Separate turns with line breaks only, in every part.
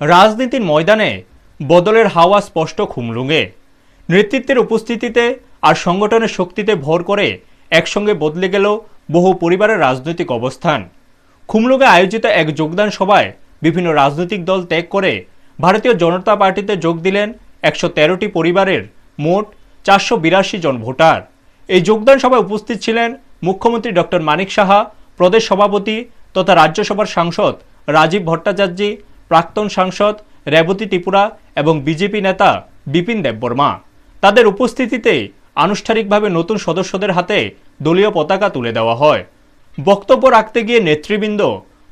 রাজনীতির ময়দানে বদলের হাওয়া স্পষ্ট খুমলুঙে। নেতৃত্বের উপস্থিতিতে আর সংগঠনের শক্তিতে ভর করে একসঙ্গে বদলে গেল বহু পরিবারের রাজনৈতিক অবস্থান। খুমলুঙে আয়োজিত এক যোগদান সভায় বিভিন্ন রাজনৈতিক দল ত্যাগ করে ভারতীয় জনতা পার্টিতে যোগ দিলেন একশো তেরোটি পরিবারের মোট চারশো বিরাশি জন ভোটার। এই যোগদান সভায় উপস্থিত ছিলেন মুখ্যমন্ত্রী ডক্টর মানিক সাহা, প্রদেশ সভাপতি তথা রাজ্যসভার সাংসদ রাজীব ভট্টাচার্যী প্রাক্তন সাংসদ রেবতী ত্রিপুরা এবং বিজেপি নেতা বিপিন দেববর্মা তাদের উপস্থিতিতে আনুষ্ঠানিকভাবে নতুন সদস্যদের হাতে দলীয় পতাকা তুলে দেওয়া হয়। বক্তব্য রাখতে গিয়ে নেতৃবৃন্দ,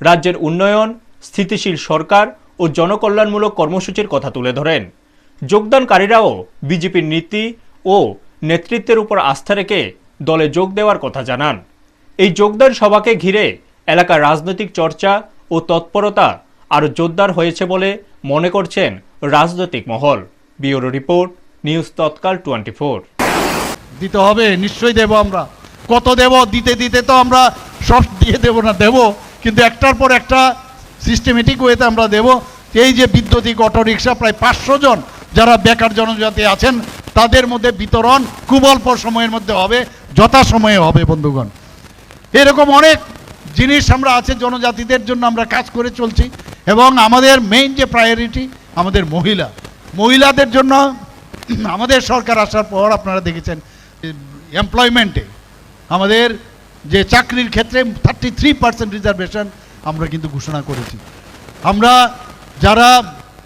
রাজ্যের উন্নয়ন, স্থিতিশীল সরকার ও জনকল্যাণমূলক কর্মসূচির কথা তুলে ধরেন। যোগদানকারীরাও বিজেপির নীতি ও নেতৃত্বের উপর আস্থা রেখে দলে যোগ দেওয়ার কথা জানান। এই যোগদান সভাকে ঘিরে এলাকার রাজনৈতিক চর্চা ও তৎপরতা আরও জোরদার হয়েছে বলে মনে করছেন রাজনৈতিক মহল। Bureau report, news Tatkal twenty four
দিতে হবে, নিশ্চয়ই দেব আমরা। কত দেব? দিতে দিতে তো আমরা সব দিয়ে দেব না, দেব। কিন্তু একটার পর একটা সিস্টেমেটিক ওয়েতে আমরা দেব। এই যে বিদ্যুতিক অটোরিকশা, প্রায় পাঁচশো জন যারা বেকার জনজাতি আছেন, তাদের মধ্যে বিতরণ খুব অল্প সময়ের মধ্যে হবে, যথাসময়ে হবে, বন্ধুগণ। এরকম অনেক জিনিস আমরা আছে, জনজাতিদের জন্য আমরা কাজ করে চলছি। এবং আমাদের মেইন যে প্রায়োরিটি আমাদের মহিলা। মহিলাদের জন্য আমাদের সরকার আসার পর আপনারা দেখেছেন এমপ্লয়মেন্টে আমাদের যে চাকরির ক্ষেত্রে থার্টি থ্রি পার্সেন্ট রিজার্ভেশন আমরা কিন্তু ঘোষণা করেছি। আমরা যারা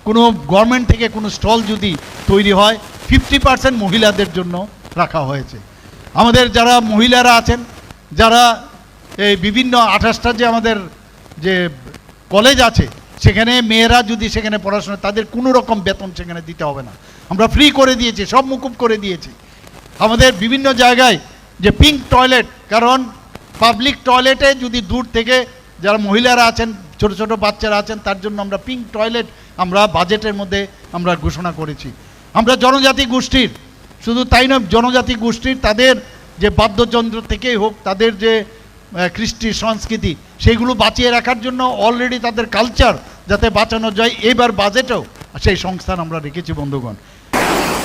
কোনো গভর্নমেন্ট থেকে কোনো স্টল যদি তৈরি হয় ফিফটি পার্সেন্ট মহিলাদের জন্য রাখা হয়েছে। আমাদের যারা মহিলারা আছেন, যারা এই বিভিন্ন আঠাশটা যে আমাদের যে কলেজ আছে সেখানে মেয়েরা যদি সেখানে পড়াশোনা তাদের কোনো রকম বেতন সেখানে দিতে হবে না। আমরা ফ্রি করে দিয়েছি, সব মুকুব করে দিয়েছি। আমাদের বিভিন্ন জায়গায় যে পিঙ্ক টয়লেট কারণ পাবলিক টয়লেটে যদি দূর থেকে যারা মহিলারা আছেন, ছোট ছোট বাচ্চারা আছেন, তার জন্য আমরা পিঙ্ক টয়লেট আমরা বাজেটের মধ্যে আমরা ঘোষণা করেছি। আমরা জনজাতি গোষ্ঠীর, শুধু তাই নয়, জনজাতি গোষ্ঠীর তাদের যে বাদ্যযন্ত্র থেকেই হোক, তাদের যে কৃষ্টি, সংস্কৃতি সেইগুলো বাঁচিয়ে রাখার জন্য অলরেডি তাদের কালচার যাতে বাঁচানো যায়, এবার বাজেটেও সেই সংস্থান আমরা রেখেছি, বন্ধুগণ।